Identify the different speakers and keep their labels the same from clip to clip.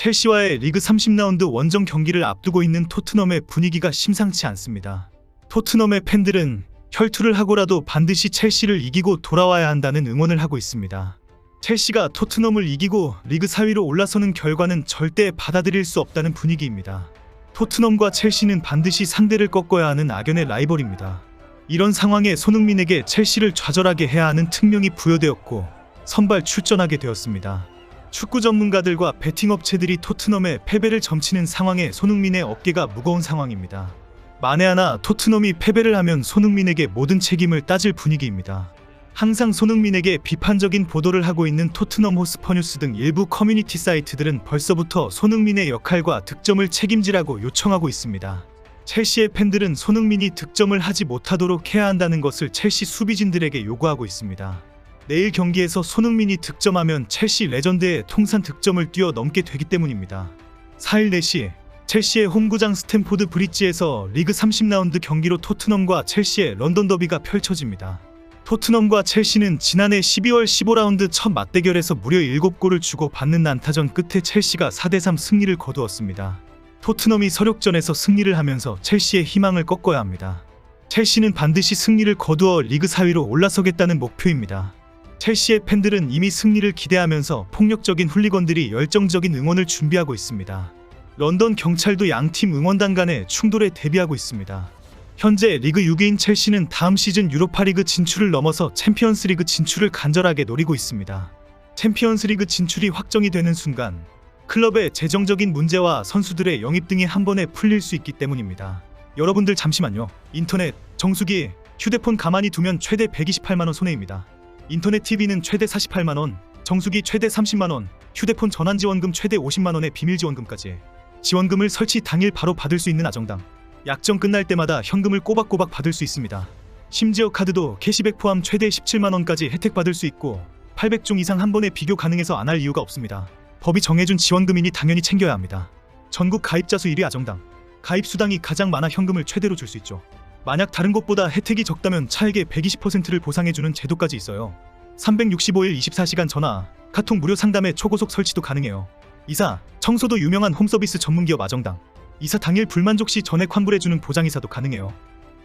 Speaker 1: 첼시와의 리그 30라운드 원정 경기를 앞두고 있는 토트넘의 분위기가 심상치 않습니다. 토트넘의 팬들은 혈투를 하고라도 반드시 첼시를 이기고 돌아와야 한다는 응원을 하고 있습니다. 첼시가 토트넘을 이기고 리그 4위로 올라서는 결과는 절대 받아들일 수 없다는 분위기입니다. 토트넘과 첼시는 반드시 상대를 꺾어야 하는 악연의 라이벌입니다. 이런 상황에 손흥민에게 첼시를 좌절하게 해야 하는 특명이 부여되었고 선발 출전하게 되었습니다. 축구 전문가들과 베팅 업체들이 토트넘의 패배를 점치는 상황에 손흥민의 어깨가 무거운 상황입니다. 만에 하나 토트넘이 패배를 하면 손흥민에게 모든 책임을 따질 분위기입니다. 항상 손흥민에게 비판적인 보도를 하고 있는 토트넘 호스퍼 뉴스 등 일부 커뮤니티 사이트들은 벌써부터 손흥민의 역할과 득점을 책임지라고 요청하고 있습니다. 첼시의 팬들은 손흥민이 득점을 하지 못하도록 해야 한다는 것을 첼시 수비진들에게 요구하고 있습니다. 내일 경기에서 손흥민이 득점하면 첼시 레전드의 통산 득점을 뛰어넘게 되기 때문입니다. 4일 4시 첼시의 홈구장 스탠포드 브릿지에서 리그 30라운드 경기로 토트넘과 첼시의 런던 더비가 펼쳐집니다. 토트넘과 첼시는 지난해 12월 15라운드 첫 맞대결에서 무려 7골을 주고 받는 난타전 끝에 첼시가 4대3 승리를 거두었습니다. 토트넘이 서력전에서 승리를 하면서 첼시의 희망을 꺾어야 합니다. 첼시는 반드시 승리를 거두어 리그 4위로 올라서겠다는 목표입니다. 첼시의 팬들은 이미 승리를 기대하면서 폭력적인 훌리건들이 열정적인 응원을 준비하고 있습니다. 런던 경찰도 양팀 응원단 간의 충돌에 대비하고 있습니다. 현재 리그 6위인 첼시는 다음 시즌 유로파리그 진출을 넘어서 챔피언스리그 진출을 간절하게 노리고 있습니다. 챔피언스리그 진출이 확정이 되는 순간 클럽의 재정적인 문제와 선수들의 영입 등이 한 번에 풀릴 수 있기 때문입니다. 여러분들 잠시만요. 인터넷, 정수기, 휴대폰 가만히 두면 최대 128만 원 손해입니다. 인터넷 TV는 최대 48만 원, 정수기 최대 30만 원, 휴대폰 전환 지원금 최대 50만 원의 비밀 지원금까지. 지원금을 설치 당일 바로 받을 수 있는 아정당. 약정 끝날 때마다 현금을 꼬박꼬박 받을 수 있습니다. 심지어 카드도 캐시백 포함 최대 17만 원까지 혜택 받을 수 있고 800종 이상 한 번에 비교 가능해서 안 할 이유가 없습니다. 법이 정해준 지원금이니 당연히 챙겨야 합니다. 전국 가입자 수 1위 아정당. 가입 수당이 가장 많아 현금을 최대로 줄 수 있죠. 만약 다른 곳보다 혜택이 적다면 차액의 120%를 보상해주는 제도까지 있어요. 365일 24시간 전화, 카톡 무료 상담에 초고속 설치도 가능해요. 이사, 청소도 유명한 홈서비스 전문기업 아정당. 이사 당일 불만족 시 전액 환불해주는 보장이사도 가능해요.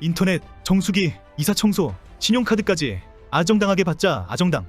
Speaker 1: 인터넷, 정수기, 이사 청소, 신용카드까지 아정당하게 받자 아정당.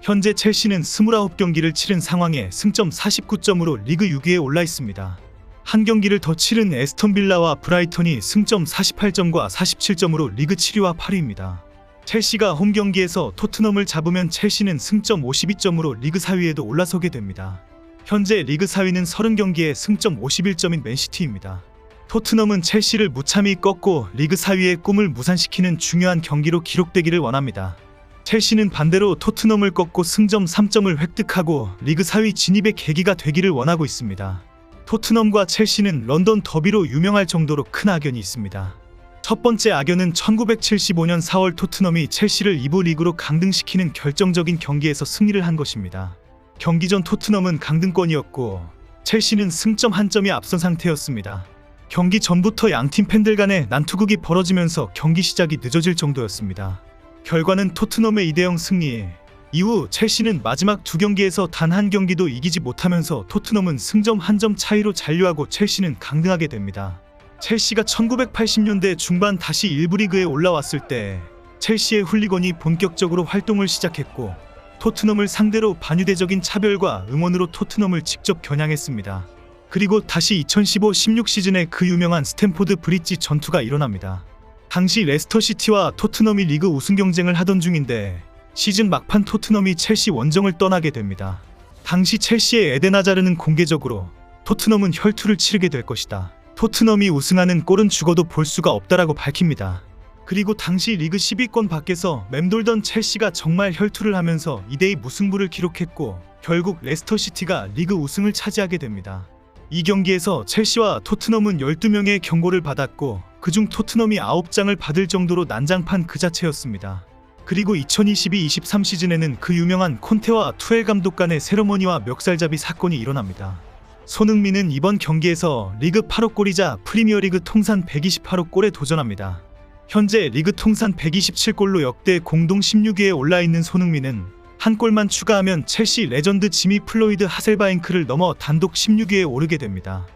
Speaker 1: 현재 첼시는 29경기를 치른 상황에 승점 49점으로 리그 6위에 올라 있습니다. 한 경기를 더 치른 에스턴 빌라와 브라이턴이 승점 48점과 47점으로 리그 7위와 8위입니다. 첼시가 홈 경기에서 토트넘을 잡으면 첼시는 승점 52점으로 리그 4위에도 올라서게 됩니다. 현재 리그 4위는 30경기에 승점 51점인 맨시티입니다. 토트넘은 첼시를 무참히 꺾고 리그 4위의 꿈을 무산시키는 중요한 경기로 기록되기를 원합니다. 첼시는 반대로 토트넘을 꺾고 승점 3점을 획득하고 리그 4위 진입의 계기가 되기를 원하고 있습니다. 토트넘과 첼시는 런던 더비로 유명할 정도로 큰 악연이 있습니다. 첫 번째 악연은 1975년 4월 토트넘이 첼시를 2부 리그로 강등시키는 결정적인 경기에서 승리를 한 것입니다. 경기 전 토트넘은 강등권이었고 첼시는 승점 한 점이 앞선 상태였습니다. 경기 전부터 양팀 팬들 간의 난투극이 벌어지면서 경기 시작이 늦어질 정도였습니다. 결과는 토트넘의 2대0 승리. 이후 첼시는 마지막 두 경기에서 단 한 경기도 이기지 못하면서 토트넘은 승점 한 점 차이로 잔류하고 첼시는 강등하게 됩니다. 첼시가 1980년대 중반 다시 일부 리그에 올라왔을 때 첼시의 훌리건이 본격적으로 활동을 시작했고 토트넘을 상대로 반유대적인 차별과 응원으로 토트넘을 직접 겨냥했습니다. 그리고 다시 2015-16 시즌에 그 유명한 스탠포드 브릿지 전투가 일어납니다. 당시 레스터시티와 토트넘이 리그 우승 경쟁을 하던 중인데 시즌 막판 토트넘이 첼시 원정을 떠나게 됩니다. 당시 첼시의 에덴 하자르는 공개적으로 토트넘은 혈투를 치르게 될 것이다. 토트넘이 우승하는 골은 죽어도 볼 수가 없다라고 밝힙니다. 그리고 당시 리그 10위권 밖에서 맴돌던 첼시가 정말 혈투를 하면서 2대2 무승부를 기록했고 결국 레스터시티가 리그 우승을 차지하게 됩니다. 이 경기에서 첼시와 토트넘은 12명의 경고를 받았고 그중 토트넘이 9장을 받을 정도로 난장판 그 자체였습니다. 그리고 2022-23 시즌에는 그 유명한 콘테와 투엘 감독 간의 세러머니와 멱살잡이 사건이 일어납니다. 손흥민은 이번 경기에서 리그 8호 골이자 프리미어리그 통산 128호 골에 도전합니다. 현재 리그 통산 127골로 역대 공동 16위에 올라 있는 손흥민은 한 골만 추가하면 첼시 레전드 지미 플로이드 하셀바잉크를 넘어 단독 16위에 오르게 됩니다.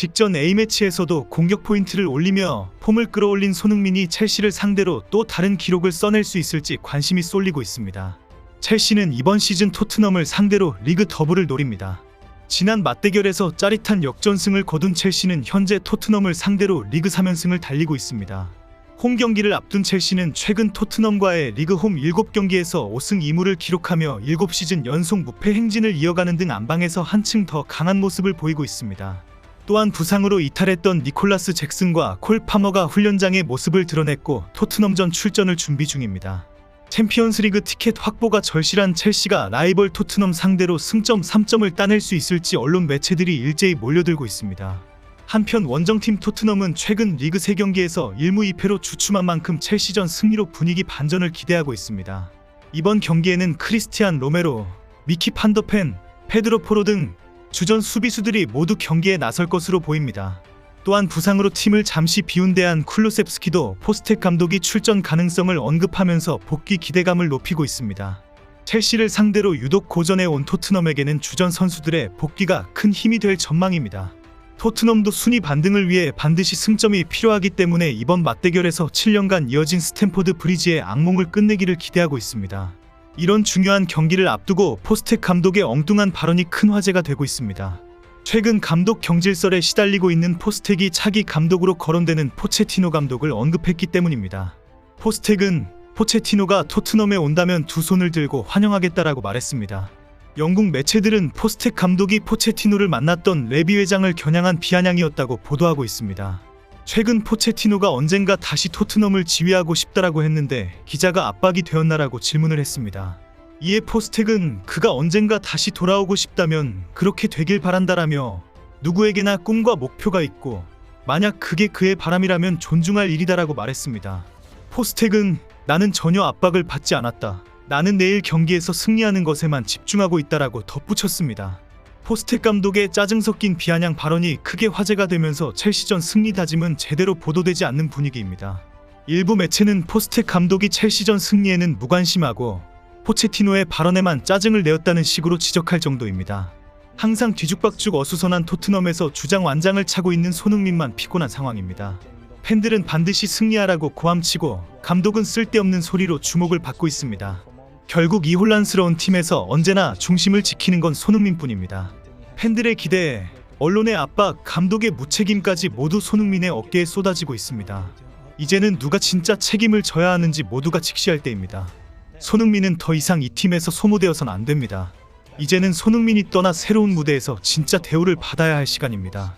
Speaker 1: 직전 A매치에서도 공격 포인트를 올리며 폼을 끌어올린 손흥민이 첼시를 상대로 또 다른 기록을 써낼 수 있을지 관심이 쏠리고 있습니다. 첼시는 이번 시즌 토트넘을 상대로 리그 더블을 노립니다. 지난 맞대결에서 짜릿한 역전승을 거둔 첼시는 현재 토트넘을 상대로 리그 3연승을 달리고 있습니다. 홈 경기를 앞둔 첼시는 최근 토트넘과의 리그 홈 7경기에서 5승 2무를 기록하며 7시즌 연속 무패 행진을 이어가는 등 안방에서 한층 더 강한 모습을 보이고 있습니다. 또한 부상으로 이탈했던 니콜라스 잭슨과 콜 파머가 훈련장의 모습을 드러냈고 토트넘전 출전을 준비 중입니다. 챔피언스리그 티켓 확보가 절실한 첼시가 라이벌 토트넘 상대로 승점 3점을 따낼 수 있을지 언론 매체들이 일제히 몰려들고 있습니다. 한편 원정팀 토트넘은 최근 리그 3경기에서 1무 2패로 주춤한 만큼 첼시전 승리로 분위기 반전을 기대하고 있습니다. 이번 경기에는 크리스티안 로메로, 미키 판더펜, 페드로 포로 등 주전 수비수들이 모두 경기에 나설 것으로 보입니다. 또한 부상으로 팀을 잠시 비운 대한 쿨루셉스키도 포스텍 감독이 출전 가능성을 언급하면서 복귀 기대감을 높이고 있습니다. 첼시를 상대로 유독 고전해 온 토트넘에게는 주전 선수들의 복귀가 큰 힘이 될 전망입니다. 토트넘도 순위 반등을 위해 반드시 승점이 필요하기 때문에 이번 맞대결에서 7년간 이어진 스탠포드 브리지의 악몽을 끝내기를 기대하고 있습니다. 이런 중요한 경기를 앞두고 포스텍 감독의 엉뚱한 발언이 큰 화제가 되고 있습니다. 최근 감독 경질설에 시달리고 있는 포스텍이 차기 감독으로 거론되는 포체티노 감독을 언급했기 때문입니다. 포스텍은 포체티노가 토트넘에 온다면 두 손을 들고 환영하겠다라고 말했습니다. 영국 매체들은 포스텍 감독이 포체티노를 만났던 레비 회장을 겨냥한 비아냥이었다고 보도하고 있습니다. 최근 포체티노가 언젠가 다시 토트넘을 지휘하고 싶다라고 했는데 기자가 압박이 되었나라고 질문을 했습니다. 이에 포스텍은 그가 언젠가 다시 돌아오고 싶다면 그렇게 되길 바란다라며 누구에게나 꿈과 목표가 있고 만약 그게 그의 바람이라면 존중할 일이다라고 말했습니다. 포스텍은 나는 전혀 압박을 받지 않았다. 나는 내일 경기에서 승리하는 것에만 집중하고 있다라고 덧붙였습니다. 포스텍 감독의 짜증 섞인 비아냥 발언이 크게 화제가 되면서 첼시전 승리 다짐은 제대로 보도되지 않는 분위기입니다. 일부 매체는 포스텍 감독이 첼시전 승리에는 무관심하고 포체티노의 발언에만 짜증을 내었다는 식으로 지적할 정도입니다. 항상 뒤죽박죽 어수선한 토트넘에서 주장 완장을 차고 있는 손흥민만 피곤한 상황입니다. 팬들은 반드시 승리하라고 고함치고 감독은 쓸데없는 소리로 주목을 받고 있습니다. 결국 이 혼란스러운 팀에서 언제나 중심을 지키는 건 손흥민뿐입니다. 팬들의 기대, 언론의 압박, 감독의 무책임까지 모두 손흥민의 어깨에 쏟아지고 있습니다. 이제는 누가 진짜 책임을 져야 하는지 모두가 직시할 때입니다. 손흥민은 더 이상 이 팀에서 소모되어선 안 됩니다. 이제는 손흥민이 떠나 새로운 무대에서 진짜 대우를 받아야 할 시간입니다.